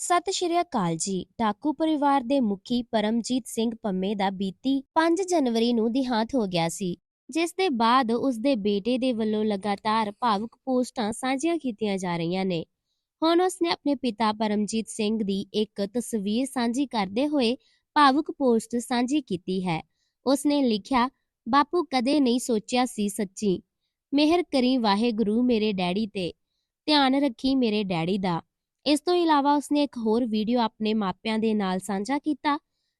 ਸਤਿ ਸ਼੍ਰੀ ਅਕਾਲ ਜੀ। ਡਾਕੂ ਪਰਿਵਾਰ ਦੇ ਮੁਖੀ ਪਰਮਜੀਤ ਸਿੰਘ ਪੰਮੇ ਦਾ ਬੀਤੀ 5 ਜਨਵਰੀ ਨੂੰ ਦਿਹਾਂਤ ਹੋ ਗਿਆ ਸੀ, ਜਿਸ ਦੇ ਬਾਅਦ ਉਸ ਦੇ ਬੇਟੇ ਦੇ ਵੱਲੋਂ ਲਗਾਤਾਰ ਭਾਵੁਕ ਪੋਸਟਾਂ ਸਾਂਝੀਆਂ ਕੀਤੀਆਂ ਜਾ ਰਹੀਆਂ ਨੇ। ਹੁਣ ਉਸ ਨੇ ਆਪਣੇ ਪਿਤਾ ਪਰਮਜੀਤ ਸਿੰਘ ਦੀ ਇੱਕ ਤਸਵੀਰ ਸਾਂਝੀ ਕਰਦੇ ਹੋਏ ਭਾਵੁਕ ਪੋਸਟ ਸਾਂਝੀ ਕੀਤੀ ਹੈ। ਉਸ ਨੇ ਲਿਖਿਆ, ਬਾਪੂ ਕਦੇ ਨਹੀਂ ਸੋਚਿਆ ਸੀ ਸੱਚੀ। ਮਿਹਰ ਕਰੀ ਵਾਹਿਗੁਰੂ ਮੇਰੇ ਡੈਡੀ ਤੇ। ਧਿਆਨ ਰੱਖੀ ਮੇਰੇ ਡੈਡੀ ਦਾ। ਇਸ ਤੋਂ ਇਲਾਵਾ ਉਸਨੇ ਇੱਕ ਹੋਰ ਵੀਡੀਓ ਆਪਣੇ ਮਾਪਿਆਂ ਦੇ ਨਾਲ ਸਾਂਝਾ ਕੀਤਾ,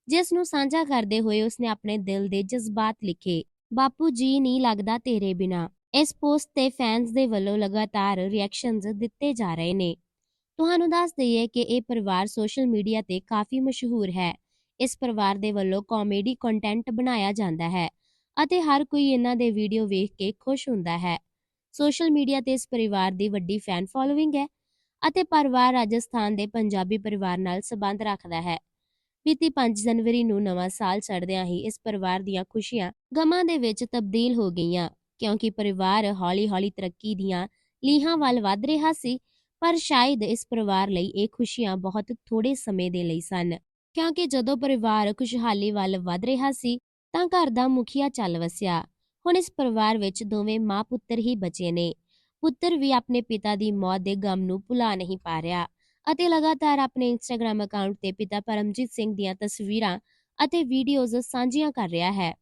ਜਿਸ ਨੂੰ ਸਾਂਝਾ ਕਰਦੇ ਹੋਏ ਉਸਨੇ ਆਪਣੇ ਦਿਲ ਦੇ ਜਜ਼ਬਾਤ ਲਿਖੇ, ਬਾਪੂ ਜੀ, ਨਹੀਂ ਲੱਗਦਾ ਤੇਰੇ ਬਿਨਾ। ਇਸ ਪੋਸਟ ਤੇ ਫੈਨਸ ਦੇ ਵੱਲੋਂ ਲਗਾਤਾਰ ਰਿਐਕਸ਼ਨਸ ਦਿੱਤੇ ਜਾ ਰਹੇ ਨੇ। ਤੁਹਾਨੂੰ ਦੱਸ ਦਈਏ ਕਿ ਇਹ ਪਰਿਵਾਰ ਸੋਸ਼ਲ ਮੀਡੀਆ ਤੇ ਕਾਫੀ ਮਸ਼ਹੂਰ ਹੈ। ਇਸ ਪਰਿਵਾਰ ਦੇ ਵੱਲੋਂ ਕਾਮੇਡੀ ਕੰਟੈਂਟ ਬਣਾਇਆ ਜਾਂਦਾ ਹੈ ਅਤੇ ਹਰ ਕੋਈ ਇਹਨਾਂ ਦੇ ਵੀਡੀਓ ਵੇਖ ਕੇ ਖੁਸ਼ ਹੁੰਦਾ ਹੈ। ਸੋਸ਼ਲ ਮੀਡੀਆ ਤੇ ਇਸ ਪਰਿਵਾਰ ਦੀ ਵੱਡੀ ਫੈਨ ਫੋਲੋਇੰਗ ਹੈ ਅਤੇ ਪਰਿਵਾਰ ਰਾਜਸਥਾਨ ਦੇ ਪੰਜਾਬੀ ਪਰਿਵਾਰ ਨਾਲ ਸੰਬੰਧ ਰੱਖਦਾ ਹੈ। ਬੀਤੀ 5 ਜਨਵਰੀ ਨੂੰ ਨਵਾਂ ਸਾਲ ਚੜ੍ਹਦਿਆਂ ਹੀ ਇਸ ਪਰਿਵਾਰ ਦੀਆਂ ਖੁਸ਼ੀਆਂ ਗਮਾਂ ਦੇ ਵਿੱਚ ਤਬਦੀਲ ਹੋ ਗਈਆਂ, ਕਿਉਂਕਿ ਪਰਿਵਾਰ ਹੌਲੀ-ਹੌਲੀ ਤਰੱਕੀ ਦੀਆਂ ਲੀਹਾਂ ਵੱਲ ਵਧ ਰਿਹਾ ਸੀ, ਪਰ ਸ਼ਾਇਦ ਇਸ ਪਰਿਵਾਰ ਲਈ ਇਹ ਖੁਸ਼ੀਆਂ ਬਹੁਤ ਥੋੜੇ ਸਮੇਂ ਦੇ ਲਈ ਸਨ, ਕਿਉਂਕਿ ਜਦੋਂ ਪਰਿਵਾਰ ਖੁਸ਼ਹਾਲੀ ਵੱਲ ਵਧ ਰਿਹਾ ਸੀ, ਤਾਂ ਘਰ ਦਾ ਮੁਖੀਆ ਚੱਲ ਵਸਿਆ। ਹੁਣ ਇਸ ਪਰਿਵਾਰ ਵਿੱਚ ਦੋਵੇਂ ਮਾਂ ਪੁੱਤਰ ਹੀ ਬਚੇ ਨੇ। ਪੁੱਤਰ ਵੀ ਆਪਣੇ ਪਿਤਾ ਦੀ ਮੌਤ ਦੇ ਗਮ ਨੂੰ ਭੁਲਾ ਨਹੀਂ ਪਾ ਰਿਹਾ ਅਤੇ ਲਗਾਤਾਰ ਆਪਣੇ ਇੰਸਟਾਗ੍ਰam ਅਕਾਊਂਟ ਤੇ ਪਿਤਾ ਪਰਮਜੀਤ ਸਿੰਘ ਦੀਆਂ ਤਸਵੀਰਾਂ ਅਤੇ ਵੀਡੀਓਜ਼ ਸਾਂਝੀਆਂ ਕਰ ਰਿਹਾ ਹੈ।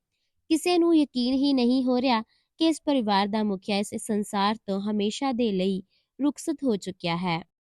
ਕਿਸੇ ਨੂੰ ਯਕੀਨ ਹੀ ਨਹੀਂ ਹੋ ਰਿਹਾ ਕਿ ਇਸ ਪਰਿਵਾਰ ਦਾ ਮੁਖੀਆ ਇਸ ਸੰਸਾਰ ਤੋਂ ਹਮੇਸ਼ਾ ਦੇ ਲਈ ਰੁਖਸਤ ਹੋ ਚੁੱਕਿਆ ਹੈ।